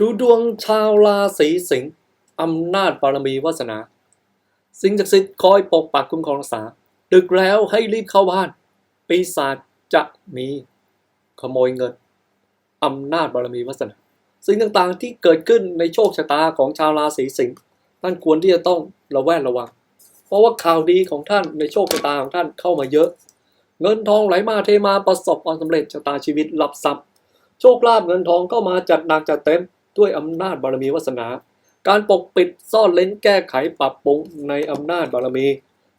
ดูดวงชาวราศีสิงห์อำนาจบารมีวาสนา สิ่งศักดิ์สิทธิ์คอยปกปักคุ้มครองรักษา ดึกแล้วให้รีบเข้าบ้าน ปีศาจจะมี ขโมยเงินอำนาจบารมีวาสนา สิ่งต่างๆที่เกิดขึ้นในโชคชะตาของชาวราศีสิงห์ท่านควรที่จะต้องระแวดระวัง เพราะว่าข่าวดีของท่านในโชคชะตาของท่านเข้ามาเยอะ เงินทองไหลมาเทมาประสบความสำเร็จชะตาชีวิตรับทรัพย์ โชคลาภเงินทองเข้ามาจัดหนักจัดเต็ม ด้วยอำนาจบารมีวาสนา การปกปิดซ่อนเล้นแก้ไขปรับปรุงในอำนาจบารมี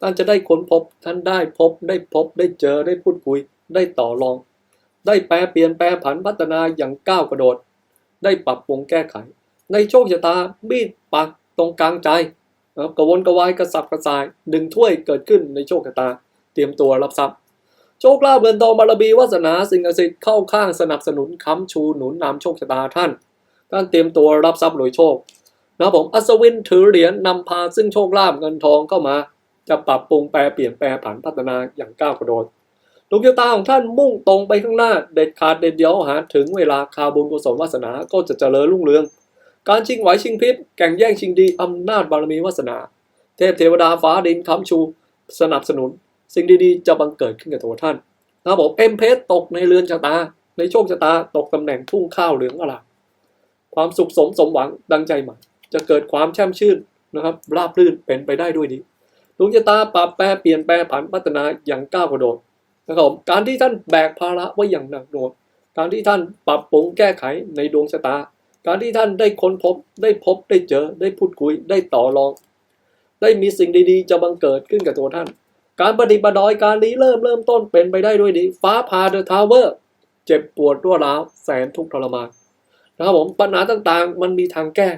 ท่านจะได้ค้นพบ ท่านได้พบ ได้พบ ได้เจอ ได้พูดคุย ได้ต่อรอง ได้แปลเปลี่ยนแปลผันพัฒนาอย่างก้าวกระโดด ได้ปรับปรุงแก้ไข ในโชคชะตามีดปักตรงกลางใจนะกระวนกระวายกระสับกระส่ายดึงถ้วยเกิดขึ้นในโชคชะตา เตรียมตัวรับทรัพย์ โชคลาภเงินทองบารมีวาสนาสิ่งศักดิ์สิทธิ์เข้าข้างสนับสนุนค้ำชูหนุนนำโชคชะตาท่าน ท่านเตรียมตัวรับทรัพย์รวยโชคนะครับผมอัศวินถือเหรียญนำพาซึ่งโชคลาภเงินทองเข้ามา จะปรับปรุงแปลเปลี่ยนแปลผันพัฒนาอย่างก้าวกระโดดดวงชะตาของท่านมุ่งตรงไปข้างหน้า เด็ดขาดเด็ดเดียวหาถึงเวลาคาบุญกุศลวาสนาก็จะเจริญรุ่งเรือง การชิงไหวชิงพริบแข่งแย่งชิงดีอำนาจบารมีวาสนา เทพเทวดาฟ้าดินค้ำชู สนับสนุน สิ่งดีๆ จะบังเกิดขึ้นกับตัวท่านนะครับผมเอ็มเพสตกในเรือนชะตา ในโชคชะตาตกตำแหน่งทุ่งข้าวเหลืองอลาม ความสุขสมสมหวังดังใจหมายจะเกิดความแช่มชื่นนะครับ ราบรื่นเป็นไปได้ด้วยดีดวงชะตาปรับแปรเปลี่ยนแปลผันพัฒนาอย่างก้าวกระโดดนะครับการที่ท่านแบกภาระไว้อย่างหนักหน่วงการที่ท่านปรับปรุงแก้ไขในดวงชะตา การที่ท่านได้ค้นพบ ได้พบได้เจอ ได้พูดคุย ได้ต่อรอง ได้มีสิ่งดีๆ จะบังเกิดขึ้นกับตัวท่าน การประดิษฐ์ประดอยการนี้เริ่มเริ่มต้นเป็นไปได้ด้วยดี ฟ้าพาเดอะทาวเวอร์ เจ็บปวดรั่วร้าวแสนทุกข์ทรมาน นะครับผมปัญหาต่างๆ มันมีทางแก้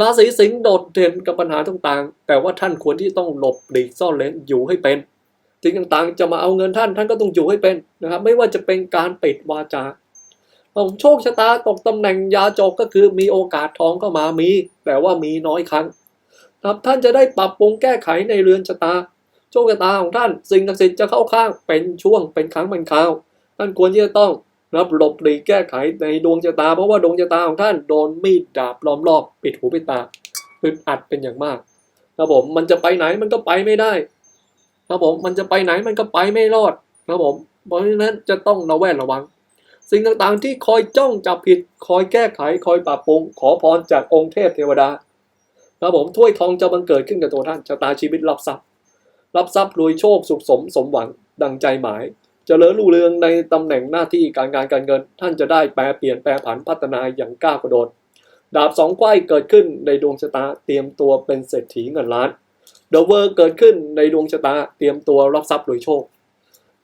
ราศีสิงห์โดดเด่นกับปัญหาต่างๆ แต่ว่าท่านควรที่ต้องหลบหลีกซ่อนเลนอยู่ให้เป็นสิ่งต่างๆ จะมาเอาเงินท่านท่านก็ต้องอยู่ให้เป็นนะครับ ไม่ว่าจะเป็นการปิดวาจาผมโชคชะตาตกตำแหน่งยาจกก็คือมีโอกาสทองเข้ามามี แต่ว่ามีน้อยครั้งครับท่านจะได้ปรับปรุงแก้ไขในเรือนชะตา โชคชะตาของท่าน สิ่งศักดิ์สิทธิ์จะเข้าข้างเป็นช่วงเป็นครั้งเป็นคราวท่านควรที่จะต้อง รับหลบหลีกแก้ไขในดวงชะตา เพราะว่าดวงชะตาของท่านโดนมีดดาบล้อมรอบ ปิดหูปิดตาอึดอัดเป็นอย่างมากครับผมมันจะไปไหนมันก็ไปไม่ได้ครับผมมันจะไปไหนมันก็ไปไม่รอดครับผมเพราะฉะนั้นจะต้องระแวดระวัง สิ่งต่างๆที่คอยจ้องจับผิดคอยแก้ไขคอยปรับปรุงขอพรจากองค์เทพเทวดาครับผมถ้วยทองจะบังเกิดขึ้นกับตัวท่านชะตาชีวิตรับทรัพย์รับทรัพย์รวยโชคสุขสมสมหวังดังใจหมาย จเจริญรุ่งเรืองในตำแหน่งหน้าที่การงานการเงิน ท่านจะได้แปลเปลี่ยนแปลผันพัฒนาอย่างก้าวกระโดด ดาบสองไขว้เกิดขึ้นในดวงชะตาเตรียมตัวเป็นเศรษฐีเงินล้านเดอะเวอร์เกิดขึ้นในดวงชะตาเตรียมตัวรับทรัพย์รวยโชค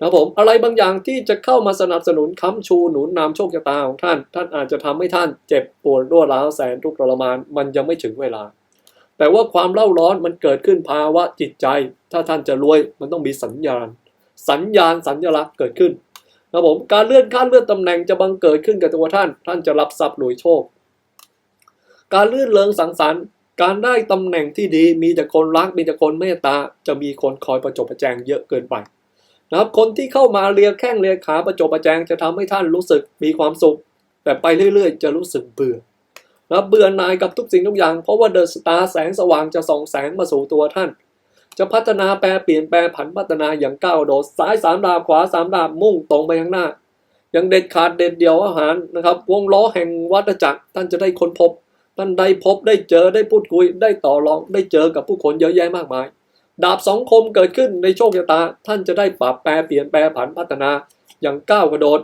นะผมอะไรบางอย่างที่จะเข้ามาสนับสนุนค้ำชูหนุนนำโชคชะตาของท่าน ท่านอาจจะทำให้ท่านเจ็บปวดรวร้าวแสนทุกข์ทรมานมันยังไม่ถึงเวลา แต่ว่าความเล่าร้อนมันเกิดขึ้นภาวะจิตใจ ถ้าท่านจะรวยมันต้องมีสัญญาณ สัญญาณสัญลักษณ์เกิดขึ้นนะผมการเลื่อนขั้นเลื่อนตำแหน่งจะบังเกิดขึ้นกับตัวท่าน ท่านจะรับทรัพย์รวยโชค การลื่นเลิงสังสรรค์ การได้ตำแหน่งที่ดีมีแต่คนรักมีแต่คนเมตตาจะมีคนคอยประจบประแจงเยอะเกินไปนะครับคนที่เข้ามาเลียแข้งเลียขาประจบประแจงจะทำให้ท่านรู้สึกมีความสุข แต่ไปเรื่อยๆ จะรู้สึกเบื่อนะเบื่อหน่ายกับทุกสิ่งทุกอย่างเพราะว่าเดอะสตาร์แสงสว่างจะส่องแสงมาสู่ตัวท่าน จะพัฒนาแปลเปลี่ยนแปลผันพัฒนาอย่างก้าวโดดซ้ายสามดาบขวาสามดาบมุ่งตรงไปข้างหน้า อย่างเด็ดขาดเด็ดเดียวอาหารนะครับ วงล้อแห่งวัฏจักร ท่านจะได้ค้นพบ ท่านได้พบได้เจอได้พูดคุย ได้ต่อรองได้เจอกับผู้คนเยอะแยะมากมาย ดาบสองคมเกิดขึ้นในโชคชะตา ท่านจะได้ปรับแปลเปลี่ยนแปลผันพัฒนาอย่างก้าวกระโดด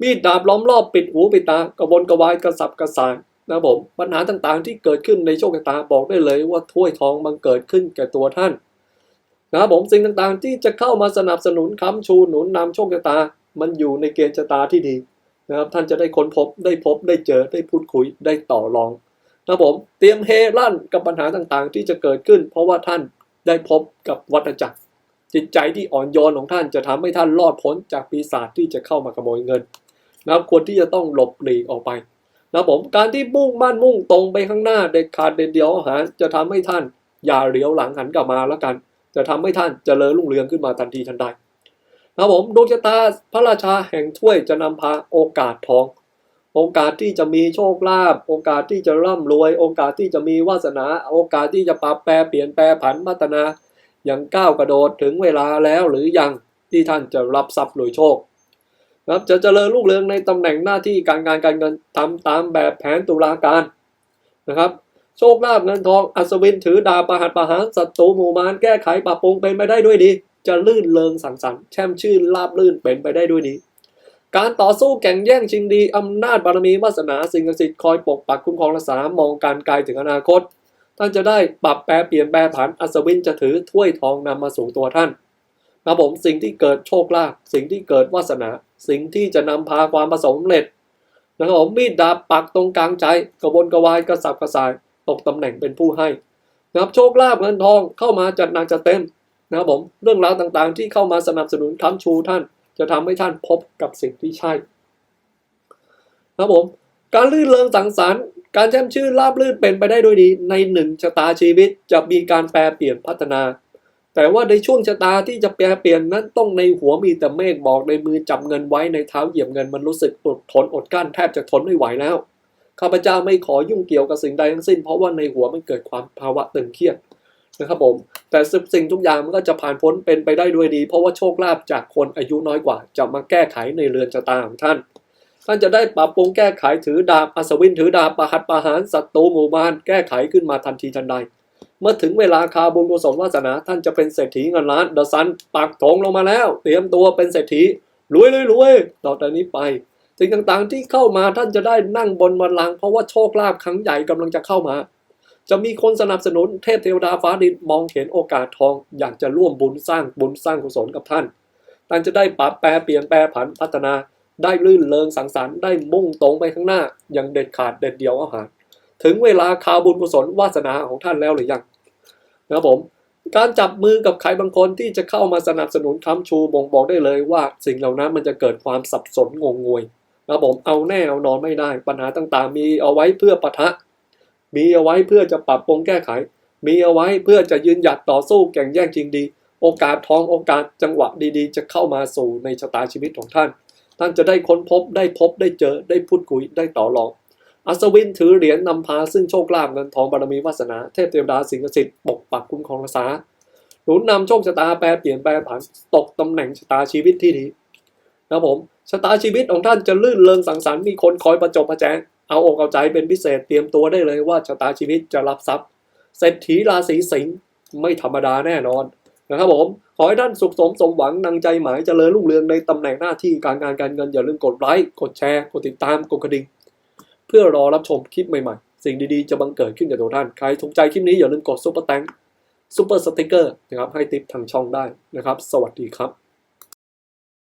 มีดดาบล้อมรอบปิดหูปิดตากระวนกระวายกระสับกระส่าย นะผมปัญหาต่างๆ ที่เกิดขึ้นในโชคชะตาบอกได้เลยว่าถ้วยทองมันเกิดขึ้นแก่ตัวท่านนะครับผมสิ่งต่างๆ ที่จะเข้ามาสนับสนุนค้ำชูหนุนนำโชคชะตา มันอยู่ในเกณฑ์ชะตาที่ดีนะครับท่านจะได้ค้นพบได้พบได้เจอได้พูดคุยได้ต่อรองนะครับผมเตรียมเฮลั่นกับปัญหาต่างๆ ที่จะเกิดขึ้น เพราะว่าท่านได้พบกับวัฏจักร จิตใจที่อ่อนโยนของท่านจะทำให้ท่านรอดพ้นจากปีศาจที่จะเข้ามาขโมยเงินนะครับควรที่จะต้องหลบหลีกออกไป นะผมการที่มุ่งมั่นมุ่งตรงไปข้างหน้าเด็ดขาดเด็ดเดียวหาจะทำให้ท่านอย่าเลี้ยวหลังหันกลับมาแล้วกัน จะทำให้ท่านเจริญรุ่งเรืองขึ้นมาทันทีทันใดนะผมดวงชะตาพระราชาแห่งถ้วยจะนำพาโอกาสทอง โอกาสที่จะมีโชคลาภโอกาสที่จะร่ำรวย โอกาสที่จะมีวาสนา โอกาสที่จะปรับแปรเปลี่ยนแปลผันพัฒนาอย่างก้าวกระโดดถึงเวลาแล้วหรือยังที่ท่านจะรับทรัพย์โดยโชค นะครับจะเจริญรุ่งเรืองในตำแหน่งหน้าที่การงานการเงินทำตามแบบแผนตุลาการนะครับ โชคลาภเงินทองอัศวินถือดาบประหัตประหารศัตรูหมู่มารแก้ไขปรับปรุงเป็นไปได้ด้วยดี จะลื่นเริงสังสรรค์แช่มชื่นลาบลื่นเป็นไปได้ด้วยดีการต่อสู้แข่งแย่งชิงดี อำนาจบารมีวาสนาสิ่งศักดิ์สิทธิ์คอยปกปักคุ้มครองรักษามองการไกลถึงอนาคต ท่านจะได้ปรับแปรเปลี่ยนแปรผันอัศวินจะถือถ้วยทองนำมาสู่ตัวท่านนะผมสิ่งที่เกิดโชคลาภสิ่งที่เกิดวาสนา สิ่งที่จะนำพาความประสบความสำเร็จนะครับผมมีดดาบปักตรงกลางใจกระวนกระวายกระสับกระส่ายตกตำแหน่งเป็นผู้ให้นะครับโชคลาภเงินทองเข้ามาจัดหนักจัดเต็มนะครับผมเรื่องราวต่างๆ ที่เข้ามาสนับสนุนค้ำชูท่าน จะทำให้ท่านพบกับสิ่งที่ใช่นะครับผมการลื่นเริงสังสรรค์การแช่มชื่นราบลื่นเป็นไปได้ด้วยดีในหนึ่งชะตาชีวิตจะมีการแปรเปลี่ยนพัฒนา แต่ว่าในช่วงชะตาที่จะแปรเปลี่ยนนั้นต้องในหัวมีแต่เมฆบอกในมือจับเงินไว้ในเท้าเหยียบเงินมันรู้สึกอดทนอดกั้นแทบจะทนไม่ไหวแล้ว ข้าพเจ้าไม่ขอยุ่งเกี่ยวกับสิ่งใดทั้งสิ้น เพราะว่าในหัวมันเกิดความภาวะตึงเครียดนะครับผม แต่สิ่งทุกอย่างมันก็จะผ่านพ้นเป็นไปได้ด้วยดี เพราะว่าโชคลาภจากคนอายุน้อยกว่า จะมาแก้ไขในเรือนชะตาของท่าน ท่านจะได้ปรับปรุงแก้ไขถือดาบอัศวินถือดาบประหัตประหารศัตรูหมู่มารแก้ไขขึ้นมาทันทีทันใด เมื่อถึงเวลาคาบุญกุศลวาสนา ท่านจะเป็นเศรษฐีเงินล้านเดอะซันปักธงลงมาแล้ว เตรียมตัวเป็นเศรษฐีรวยเลยรวยต่อแต่นี้ไปสิ่งต่างๆที่เข้ามาท่านจะได้นั่งบนบัลลัง เพราะว่าโชคลาภครั้งใหญ่กำลังจะเข้ามา จะมีคนสนับสนุนเทพเทวดาฟ้าดินมองเห็นโอกาสทอง อยากจะร่วมบุญสร้างบุญสร้างกุศลกับท่านท่านจะได้ปรับแปรเปลี่ยนแปรผันพัฒนา ได้ลื่นเริงสังสรรค์ได้มุ่งตรงไปข้างหน้าอย่างเด็ดขาดเด็ดเดียวอาหาร ถึงเวลาคาบุญกุศลวาสนาของท่านแล้วหรือยัง นะครับผมการจับมือกับใครบางคนที่จะเข้ามาสนับสนุนค้ำชูบ่งบอกได้เลยว่าสิ่งเหล่านั้นมันจะเกิดความสับสนงงงวยนะผมเอาแน่เอานอนไม่ได้ ปัญหาต่างๆ มีเอาไว้เพื่อปะทะ มีเอาไว้เพื่อจะปรับปรุงแก้ไข มีเอาไว้เพื่อจะยืนหยัดต่อสู้แข่งแย่งจริงดี โอกาสทองโอกาสจังหวะดีๆ จะเข้ามาสู่ในชะตาชีวิตของท่าน ท่านจะได้ค้นพบได้พบได้เจอได้พูดคุยได้ต่อรอง อัศวินถือเหรียญนำพาซึ่งโชคลาภเงินทองบารมีวาสนา เทพเทวดาสิงห์สิทธิ์ปกปักคุ้มครองรักษาหนุนนำโชคชะตาแปรเปลี่ยนแปรผันตกตำแหน่งชะตาชีวิตที่ดีนะผมชะตาชีวิตของท่านจะลื่นเริงสังสรรค์มีคนคอยประจบประแจงเอาอกเอาใจเป็นพิเศษเตรียมตัวได้เลยว่าชะตาชีวิตจะรับทรัพย์เศรษฐีราศีสิงห์ไม่ธรรมดาแน่นอนนะครับผมขอให้ท่านสุขสมสมหวังนังใจหมายเจริญรุ่งเรืองในตำแหน่งหน้าที่การงานการเงินอย่าลืมกดไลค์กดแชร์ กดติดตามกดกระดิ่ง พื่อรอรับชมคลิปใหม่ๆ สิ่งดีๆ จะบังเกิดขึ้นกับตัวท่าน ใครถูกใจคลิปนี้อย่าลืมกดซุปเปอร์แตงซุปเปอร์สติกเกอร์นะครับให้ติปทางช่องได้นะครับ สวัสดีครับ